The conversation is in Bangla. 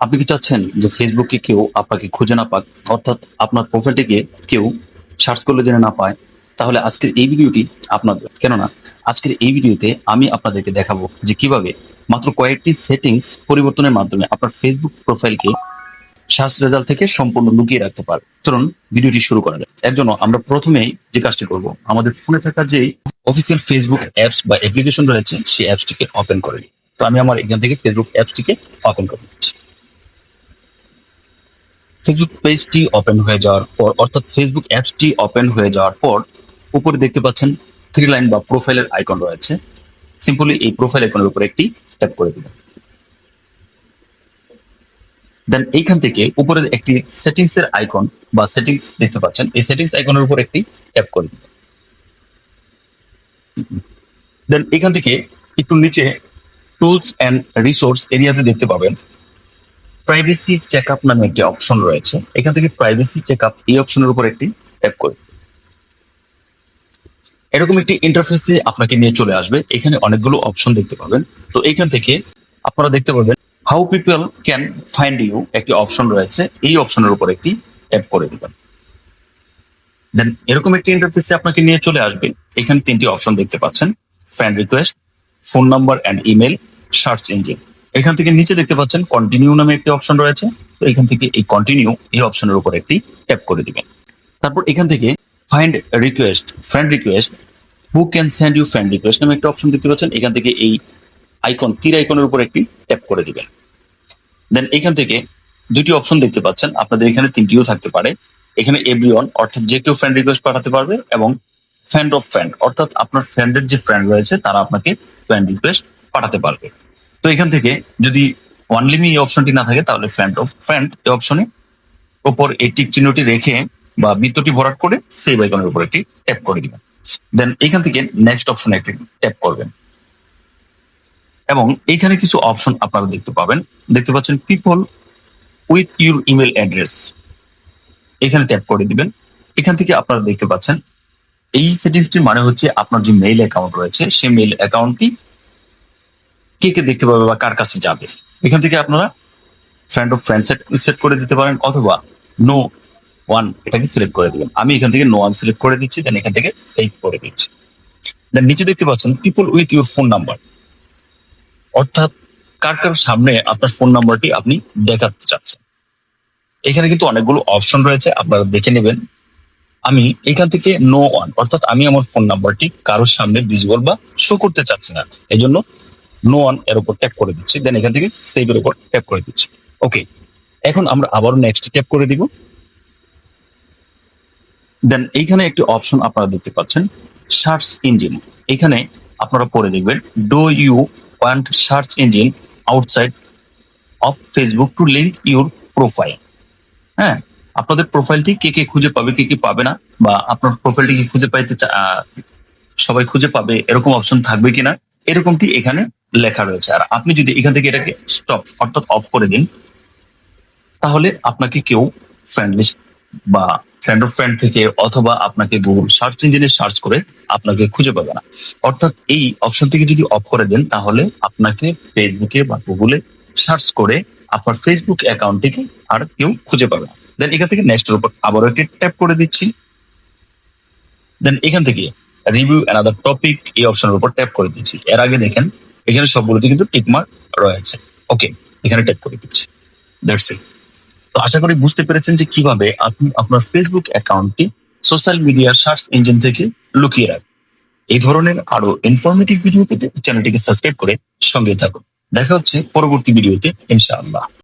আপনি কি চাচ্ছেন যে ফেসবুকে কেউ আপনাকে খুঁজে না পাক? অর্থাৎ আপনার প্রোফাইলটিকে কেউ সার্চ করলে জেনে না পায়? তাহলে আজকের এই ভিডিওটি আপনাদের, কেননা আজকের এই ভিডিওতে আমি আপনাদেরকে দেখাবো যে কীভাবে মাত্র কয়েকটি সেটিংস পরিবর্তনের মাধ্যমে আপনার ফেসবুক প্রোফাইলকে সার্চ রেজাল্ট থেকে সম্পূর্ণ লুকিয়ে রাখতে পারে। চলুন ভিডিওটি শুরু করা যায় এর জন্য আমরা প্রথমেই যে কাজটি করব, আমাদের ফোনে থাকা যে অফিসিয়াল ফেসবুক অ্যাপস বা অ্যাপ্লিকেশন রয়েছে, সেই অ্যাপসটিকে ওপেন করে নিই। তো আমি আমার এখান থেকে ফেসবুক অ্যাপসটিকে ওপেন করে দিচ্ছি ফেসবুক পেজটি ওপেন হয়ে যাওয়ার পর, অর্থাৎ ফেসবুক অ্যাপসটি ওপেন হয়ে যাওয়ার পর, উপরে দেখতে পাচ্ছেন থ্রি লাইন বা প্রোফাইলের আইকন রয়েছে। সিম্পলি এই প্রোফাইল আইকনের উপর একটি ট্যাপ করে দিবেন দেন এইখান থেকে উপরে একটি সেটিংস এর আইকন বা সেটিংস দেখতে পাচ্ছেন, এই সেটিংস আইকনের উপর একটি ট্যাপ করে দিবেন দেন এখান থেকে একটু নিচে টুলস অ্যান্ড রিসোর্স এরিয়াতে দেখতে পাবেন। প্রাইভেসি চেক আপ নামে একটি অপশন রয়েছে। এখান থেকে প্রাইভেসি চেকআপ এই অপশনের উপর একটি ট্যাপ করে এরকম একটি ইন্টারফেসে আপনাকে নিয়ে চলে আসবে। এখানে অনেকগুলো অপশন দেখতে পাবেন। তো এখান থেকে আপনারা দেখতে পাবেন how people can find you একটি অপশন রয়েছে। এই অপশনের উপর একটি ট্যাপ করে দিবেন। দেন এরকম একটি ইন্টারফেসে আপনাকে নিয়ে চলে আসবে। এখানে তিনটি অপশন দেখতে পাচ্ছেন। Friend request phone number and email search engine এখান থেকে নিচে দেখতে পাচ্ছেন কন্টিনিউ নামে একটি অপশন রয়েছে। তো এখান থেকে এই কন্টিনিউ এই অপশনের উপর একটি ট্যাপ করে দিবেন। তারপর এখান থেকে find request friend request who can send you friend request নামে একটা অপশন দেখতে পাচ্ছেন। এখান থেকে এই আইকন তীর আইকনের উপর একটি ট্যাপ করে দিবেন। দেন এখান থেকে দুটি অপশন দেখতে পাচ্ছেন। আপনাদের এখানে তিনটিও থাকতে পারে। এখানে এভরিওয়ান অর্থাৎ যে কেউ ফ্রেন্ড রিকোয়েস্ট পাঠাতে পারবে এবং ফ্রেন্ড অফ ফ্রেন্ড অর্থাৎ আপনার ফ্রেন্ডের যে ফ্রেন্ড রয়েছে, তারা আপনাকে ফ্রেন্ড রিকোয়েস্ট পাঠাতে পারবে। এখান থেকে যদি ওয়ান লিমি এই অপশনটি না থাকে, তাহলে ফ্রেন্ড অফ ফ্রেন্ড এই অপশনে ওপর এই টিক চিহ্নটি রেখে বা বৃত্তটি ভরাট করে সেভ আইকনের উপর একটি ট্যাপ করে দিবেন। দেন এখান থেকে নেক্সট অপশনে একটি ট্যাপ করবেন। এবং এইখানে কিছু অপশন আপনারা দেখতে পাবেন। দেখতে পাচ্ছেন people with your email address এখানে ট্যাপ করে দিবেন। এখান থেকে আপনারা দেখতে পাচ্ছেন, এই সেটিংসটির মানে হচ্ছে আপনার যে মেইল অ্যাকাউন্ট রয়েছে, সেই মেইল অ্যাকাউন্টটি কে কে দেখতে পাবে বা কার কাছে যাবে? এখান থেকে আপনারা friend of friend set set করে দিতে পারেন অথবা নো ওয়ান এটাকে সিলেক্ট করে দিবেন। আমি এখান থেকে নো ওয়ান সিলেক্ট করে দিচ্ছি দেন এখান থেকে সেভ করে দিচ্ছি। দেন নিচে দেখতে পাচ্ছেন people with your phone number অর্থাৎ কার কার সামনে আপনার ফোন নাম্বারটি আপনি দেখাতে চাচ্ছেন। এখানে কিন্তু অনেকগুলো অপশন রয়েছে, আপনারা দেখে নেবেন। আমি এখান থেকে নো ওয়ান অর্থাৎ আমি আমার ফোন নাম্বারটি কারোর সামনে ভিজুয়াল বা শো করতে চাচ্ছি না। এই জন্য নো ওয়ানের উপর ট্যাপ করে দিচ্ছি। দেন এখান থেকে সেভ এর উপর ট্যাপ করে দিচ্ছি। ওকে এখন আমরা আবার নেক্সট ট্যাপ করে দিব। দেন এইখানে একটি অপশন আপনারা দেখতে পাচ্ছেন সার্চ ইঞ্জিন এখানে আপনারা পড়ে দেখবেন do you want search engine outside of Facebook to link your profile হ্যাঁ আপনাদের প্রোফাইলটি কে কে খুঁজে পাবে, কে কে পাবে না, বা আপনার প্রোফাইলটি কি খুঁজে পাইতে সবাই খুঁজে পাবে, এরকম অপশন থাকবে কিনা? এরকমটি এখানে লেখা রয়েছে। আর আপনি যদি এখান থেকে এটাকে স্টপ অর্থাৎ অফ করে দিন, তাহলে আপনাকে কেউ ফ্রেন্ড বা ফ্রেন্ড অফ ফ্রেন্ড থেকে অথবা আপনাকে গুগল সার্চ ইঞ্জিনে সার্চ করে আপনাকে খুঁজে পাবে না। অর্থাৎ এই অপশনটিকে যদি অফ করে দেন, তাহলে আপনাকে ফেসবুকে বা গুগলে সার্চ করে আপনার ফেসবুক অ্যাকাউন্টটিকে আর কেউ খুঁজে পাবে না। দেন এখান থেকে নেক্সটের উপর আবারও একটি ট্যাপ করে দিচ্ছি। দেন এখান থেকে রিভিউ অ্যানাদার টপিক এই অপশনের উপর ট্যাপ করে দিচ্ছি। এর আগে দেখেন এখানে সবগুলোতে কিন্তু টিকমার্ক রয়েছে। ওকে এখানে ট্যাপ করে দিচ্ছি। দ্যাটস ইট তো আশা করি বুঝতে পেরেছেন যে কীভাবে আপনি আপনার ফেসবুক অ্যাকাউন্টটি সোশ্যাল মিডিয়ার সার্চ ইঞ্জিন থেকে লুকিয়ে রাখবেন। এই ধরনের আরও ইনফরমেটিভ ভিডিও পেতে চ্যানেলটিকে সাবস্ক্রাইব করে সঙ্গে থাকুন। দেখা হচ্ছে পরবর্তী ভিডিওতে ইনশাআল্লাহ।